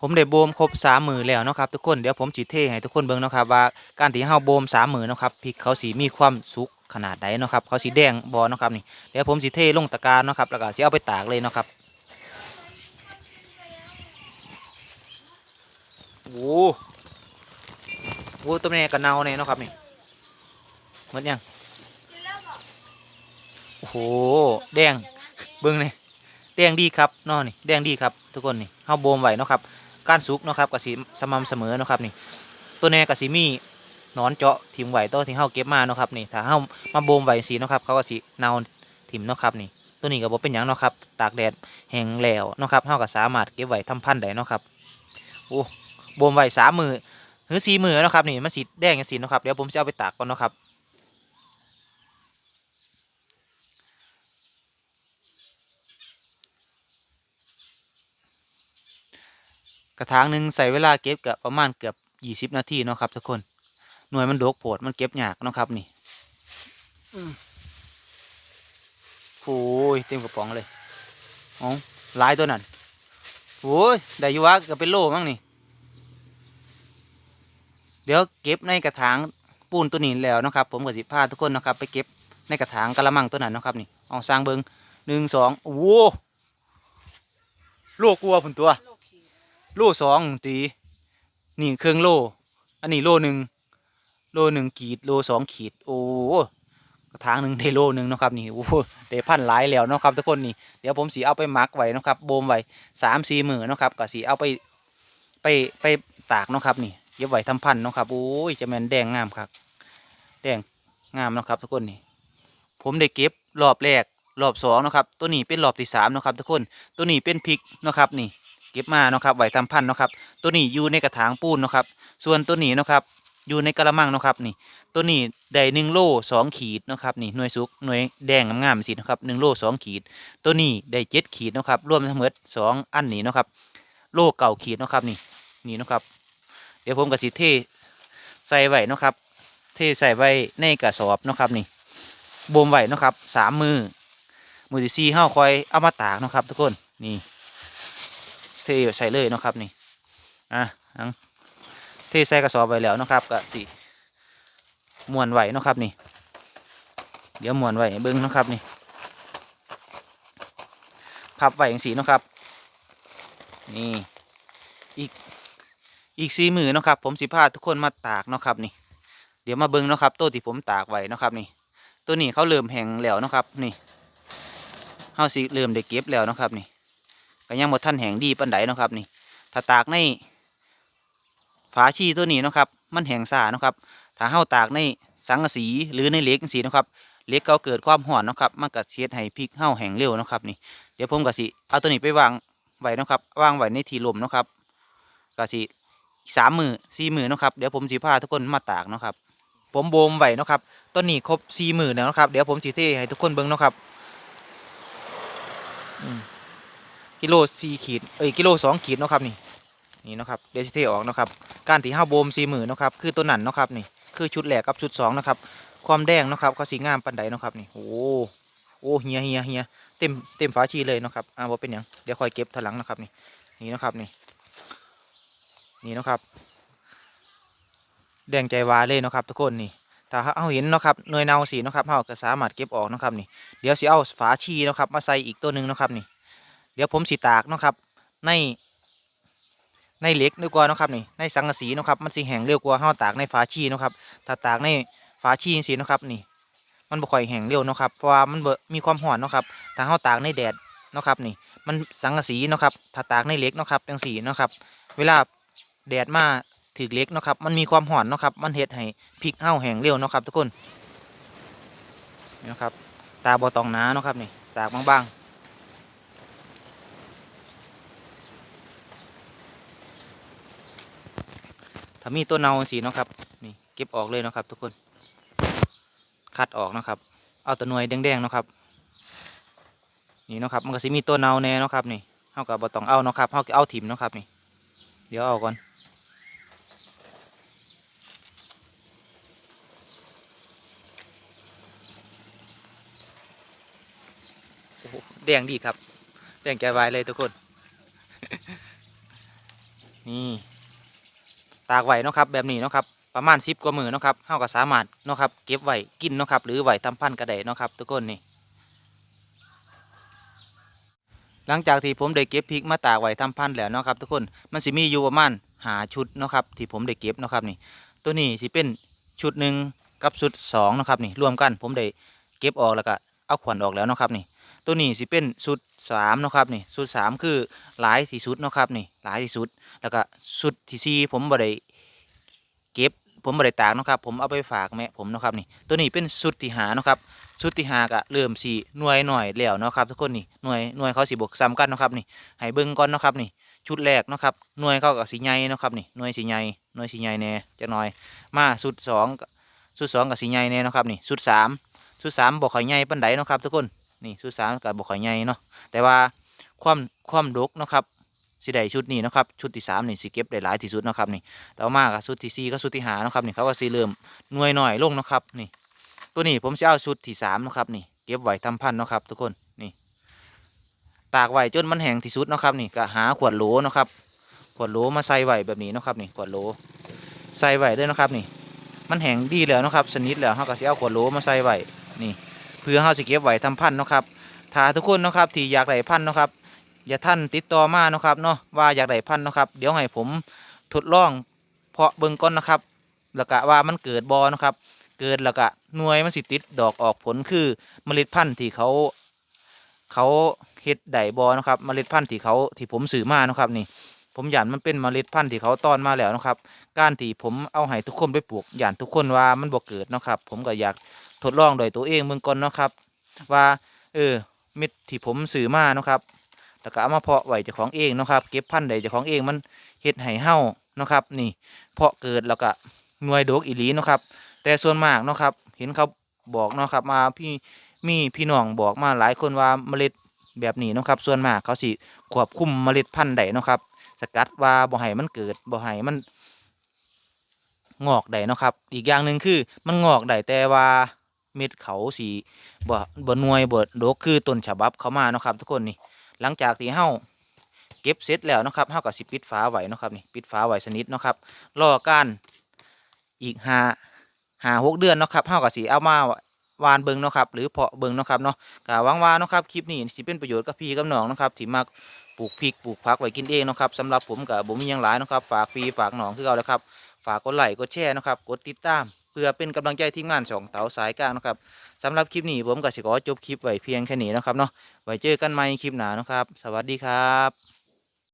ผมได้โบมครบสามมือแล้วนะครับทุกคนเดี๋ยวผมจิเทให้ทุกคนเบิ่งนะครับว่าการที่เฮาโบมสามมือนะครับพริกเขาสีมีความสุกขนาดใดเนะครับเขาสีแดงบอนะครับนี่เดี๋ยวผมสิเทลงตะกร้ารนะครับแล้วก็สิเอาไปตากเลยนะครับโอ้โหตัวนี้กระเนาเนี่ยนะครับนี่หมดยังโอ้โหแดงเบิ่งนี่ แดงดีครับนาะนี่แดงดีครับทุกคนนี่เฮาโบมไว้เนาะครับก้ารสุกเนาะครับก็สิสม่ำเสมอเนาะครับนี่ ตัวแน่ก็สิมีนอนเจาะถิ่มไหวตัวที่เฮาเก็บมาเนาะครับนี่ถ้าเฮามาโบมไหวสีเนาะครับเขาก็สิเนาถิ่มเนาะครับนี่ ตัวนี้ก็บ่เป็นหยังเนาะครับตากแดดแห้งแล้วเนาะครับเฮาก็สามารถเก็บไหว้ทำพันธุ์ได้เนาะครับโอ้โบมไหวสามมือหรือสี่มือเนาะครับนี่มันสีแดงจังซี่เนาะครับเดี๋ยวผมจะเอาไปตากก่อนเนาะครับ กระถางหนึ่งใส่เวลาเก็บกับประมาณเกือบยี่สิบนาทีเนาะครับทุกคนหน่วยมันโดกโผดมันเก็บยากเนาะครับนี่อืมโอ้ยเต็มกระป๋องเลยอ๋อหลายตัวนั่นโอ้ยได้อยู่วะก็เป็นโลมั้งนี่ เดี๋ยวเก็บในกระถางปูนตัวนี้แล้วเนาะครับ ผมกับสิพาทุกคนเนาะครับ ไปเก็บในกระถางกะละมังตัวนั้นเนาะครับนี่เอาสร้างเบิงหนึ่งสองโอ้โหโลกลัวผุนตัว โลสองตี นี่เครื่องโล อันนี้โลหนึ่งโลหนึ่งขีดโลสองขีด โอ้กระถางหนึ่งได้โลหนึ่งนะครับนี่โอ้ได้พันหลายแล้วนะครับทุกคนนี่เดี๋ยวผมสีเอาไปมักไว้นะครับโบมไว้สามสี่หมือเนะครับก็สีเอาไปไปไปตากนะครับนี่เก็บไว้ทำพันนะครับโอ้ยจะแมนแดงงามครับแดงงามนะครับทุกคนนี่ผมได้เก็บรอบแรกรอบสองนะครับตัวนี้เป็นรอบที่สามนะครับทุกคนตัวนี้เป็นพริกนะครับนี่ ก็บมาเนาะครับไว้ทำพันธุ์เนาะครับ ตัวนี้อยู่ในกระถางปูนเนาะครับ ส่วนตัวนี้เนาะครับอยู่ในกระมังเนาะครับนี่ ตัวนี้ได้หนึ่งโลสองขีดเนาะครับนี่หน่วยสุกหน่วยแดงงามๆสิเนาะครับหนึ่งโลสองขีด ตัวนี้ได้เจ็ดขีดเนาะครับรวมทั้งหมดสองอันนี้เนาะครับโลเก่าขีดเนาะครับนี่นี่เนาะครับ เดี๋ยวผมกระสิเทใส่ไว้เนาะครับ เทใส่ไว้ในกระสอบเนาะครับนี่บ่มไว้เนาะครับสามมือมือที่สี่ห้าคอยเอามาตากเนาะครับ ทุกคนนี่ เทใส่เลยนะครับนี่อะอังเทใส่กระสอบไว้แล้วนะครับก็สิม้วนไหวนะครับนี่ เดี๋ยวม้วนไหวให้เบิ้งนะครับนี่พับไหวอย่างสีนะครับ นี่อีกอีกสีมือนะครับ ผมสิพาทุกคนมาตากนะครับนี่ เดี๋ยวมาเบิ้งนะครับตัวที่ผมตากไว้นะครับนี่ ตัวนี้เขาเริ่มแห้งแล้วนะครับ นี่เฮาสิเริ่มได้เก็บแล้วนะครับนี่ ก็ยังบ่ทันแห้งดีปานใดเนาะครับนี่ถ้าตากในฝาชีตัวนี้เนาะครับ มันแห้งซ่าเนาะครับ ถ้าเฮาตากในสังกะสีหรือในเหล็กจังซี่เนาะครับเหล็กเขาเกิดความร้อนเนาะครับ มันก็เสียดให้พริกเฮาแห้งเร็วเนาะครับนี่เดี๋ยวผมก็สิเอาตัวนี้ไปวางไว้เนาะครับวางไว้ในที่ลมเนาะครับก็สิสามมือสี่มือเนาะครับเดี๋ยวผมสิพาทุกคนมาตากเนาะครับ ผมโบมไว้เนาะครับต้นนี้ครบสี่มือแล้วนะครับ เดี๋ยวผมสิเทให้ทุกคนเบิ่งเนาะครับ อืม กิโลสี่ขีดเอ้ยกิโลสองขีดเนาะครับนี่นี่เนาะครับเดี๋ยวสิเทออกเนาะครับการที่ห้าโบมสี่หมื่นเนาะครับคือตัวนั้นเนาะครับนี่คือชุดแรกกับชุดสองเนาะครับความแดงเนาะครับเขาสีงามปันใดเนาะครับนี่โอ้โอ้เฮียเฮียเฮียเต็มเต็มฝาชีเลยเนาะครับอ่าบ่เป็นหยังเดี๋ยวคอยเก็บทีหลังเนาะครับนี่นี่เนาะครับนี่นี่เนาะครับ แดงใจวาเลยเนาะครับ ทุกคนนี่ถ้าเขาเห็นเนาะครับหน่วยเนาสีเนาะครับเขาก็สามารถเก็บออกเนาะครับนี่เดี๋ยวสิเอาฝาชีเนาะครับมาใส่อีกตัวหนึ่งเนาะครับนี่ เดี๋ยวผมสีตากเนาะครับ ใน ในเหล็กดีกว่าเนาะครับนี่ในสังกะสีเนาะครับมันสีแห้งเร็วกว่าเฮาตากในฝาชีเนาะครับถ้าตากในฝาชีสีเนาะครับนี่ มันบ่ค่อยแห้งเร็วเนาะครับเพราะว่ามันมีความร้อนเนาะครับถ้าเฮาตากในแดดเนาะครับนี่ มันสังกะสีเนาะครับถ้าตากในเหล็กเนาะครับจังสีเนาะครับ เวลาแดดมาถึกเล็กเนาะครับ มันมีความร้อนเนาะครับ มันเฮ็ดให้พริกเฮาแห้งเร็วเนาะครับ ทุกคนนี่นะครับ ตาบ่ตองหนาเนาะครับนี่ ตากบางๆ ถ้ามีตัวเนาสีเนาะครับนี่เก็บออกเลยเนาะครับ ทุกคนคัดออกนะครับ เอาตัวหน่วยแดงๆเนาะครับนี่เนาะครับมันก็สิมีตัวเนาแน่เนาะครับนี่เฮากับบ่ต้องเอาเนาะครับเฮากับเอาถิ่มเนาะครับนี่ เดี๋ยวเอาก่อนแดงดีครับแดงแกวายเลยทุกคน นี่ ตากไว้นะครับแบบนี้นะครับประมาณ10กว่ามือนะครับเฮาก็สามารถนะครับเก็บไว้กินนะครับหรือไว้ทำพันธุ์ก็ไดนะครับทุกคนนี่หลังจากที่ผมได้เก็บพริกมาตากไว้ทำพันแล้วนะครับทุกคนมันสิมีอยู่ประมาณหาชุดนะครับที่ผมได้เก็บนะครับนี่ ตัวนี้สิเป็นชุดหนึ่งกับชุดสองนะครับนี่รวมกันผมได้เก็บออกแล้วก็เอาขวัญออกแล้วนะครับนี่ ตัวนี้สิเป็นชุดสามเนาะครับนี่ชุดสามคือหลายที่สุดเนาะครับนี่หลายที่สุดแล้วก็ชุดที่สี่ผมบ่ได้เก็บผมบ่ได้ตากเนาะครับผมเอาไปฝากแม่ผมเนาะครับนี่ตัวนี้เป็นชุดที่หาเนาะครับชุดที่หากะเริ่มสีหน่วยหน่อยแล้วเนาะครับทุกคนนี่หน่วยหน่วยเขาสีบวกซ้ำกันเนาะครับนี่ให้เบิ่งก่อนเนาะครับนี่ชุดแรกเนาะครับหน่วยเขากับสีใหญ่เนาะครับนี่หน่วยสีใหญ่หน่วยสีใหญ่แน่จักหน่อยมาชุดสองก็ชุดสองกับสีใหญ่แน่เนาะครับนี่ชุดสามชุดสามบอกข่อยใหญ่ปานใดเนาะครับทุกคน นี่ชุดสามกับบอกข่อยใหญ่เนาะแต่ว่าความความดกเนาะครับสิได้ชุดนี้นะครับชุดที่สามนี่สิเก็บได้หลายที่สุดนะครับนี่ต่อมากับชุดที่สี่กับชุดที่ห้านะครับนี่เขาก็สิเริ่มหน่วยหน่อยลงนะครับนี่ ตัวนี้ผมจะเอาชุดที่สามนะครับนี่เก็บไว้ทำพันธุ์นะครับ ทุกคนนี่ ตากไว้จนมันแห้งที่สุดนะครับนี่ก็หาขวดโหลนะครับขวดโหลมาใส่ไว้แบบนี้นะครับนี่ขวดโหลใส่ไว้ด้วยนะครับนี่ มันแห้งดีแล้วนะครับ สนิทแล้วเขาก็จะเอาขวดโหลมาใส่ไว้นี่ พื่อเขาจะเก็บไว้ทำพันธุ์เนาะครับถ้าทุกคนเนาะครับที่อยากได้พันธุ์เนาะครับอย่าท่านติดต่อมาเนาะครับเนาะว่าอยากได้พันธุ์เนาะครับเดี๋ยวให้ผมทดลองเพาะเบิ่งก่อนนะครับ แล้วก็ว่ามันเกิดบอนะครับ เกิดแล้วก็หน่วยมันสิติดดอกออกผลคือเมล็ดพันธุ์ที่เขาเขาเฮ็ดไดบอนะครับเมล็ดพันธุ์ที่เขาที่ผมซื้อมานะครับนี่ ผมหยานมันเป็นเมล็ดพันธุ์ที่เขาต้อนมาแล้วนะครับ การที่ผมเอาให้ทุกคนไปปลูกหยานทุกคนว่ามันบ่เกิดนะครับ ผมก็อยาก ทดลองโดยตัวเองเมืองก่อนเนาะครับ ว่าเออเม็ดที่ผมซื้อมาเนาะครับแล้วก็เอามาเพาะไว้เจ้าของเองเนาะครับ เก็บพันธุ์ใดเจ้าของเองมันเฮ็ดให้เฮาเนาะครับ นี่ เพาะเกิดแล้วก็หน่วยโดกอีหลีเนาะครับ แต่ส่วนมากเนาะครับ เห็นเขาบอกเนาะครับ มาพี่มีพี่น้องบอกมาหลายคนว่าเมล็ดแบบนี้เนาะครับ ส่วนมากเขาสิควบคุมเมล็ดพันธุ์ใดเนาะครับ สกัดว่าบ่ให้มันเกิดบ่ให้มันงอกได้เนาะครับ อีกอย่างหนึ่งคือมันงอกได้แต่ว่า เม็ดเขาสีบ่บ่หน่วยบ่ดกคือต้นฉบับเขามาเนาะครับ ทุกคนนี่หลังจากที่เฮาเก็บเสร็จแล้วเนาะครับเฮาก็สิปิดฝาไว้เนาะครับนี่ปิดฝาไว้สนิทเนาะครับรอการอีกห้าห้าหกเดือนเนาะครับเฮาก็สิเอามาวานเบิงเนาะครับหรือเพาะเบิงเนาะครับเนาะก็หวังว่าเนาะครับคลิปนี้สิเป็นประโยชน์กับพี่กับน้องเนาะครับที่มักปลูกพริกปลูกผักไว้กินเองเนาะครับสำหรับผมกับผมมียังหลายเนาะครับฝากฟรีฝากหนองคือเอาแล้วครับฝากกดไลค์กดแชร์นะครับกดติดตาม พื่อเป็นกำลังใจทีมงานสองเต๋าสายกลางนะครับสำหรับคลิปนี้ผมกับสิขอจบคลิปไว้เพียงแค่นี้นะครับเนาะไว้เจอกันใหม่คลิปหน้านะครับ สวัสดีครับ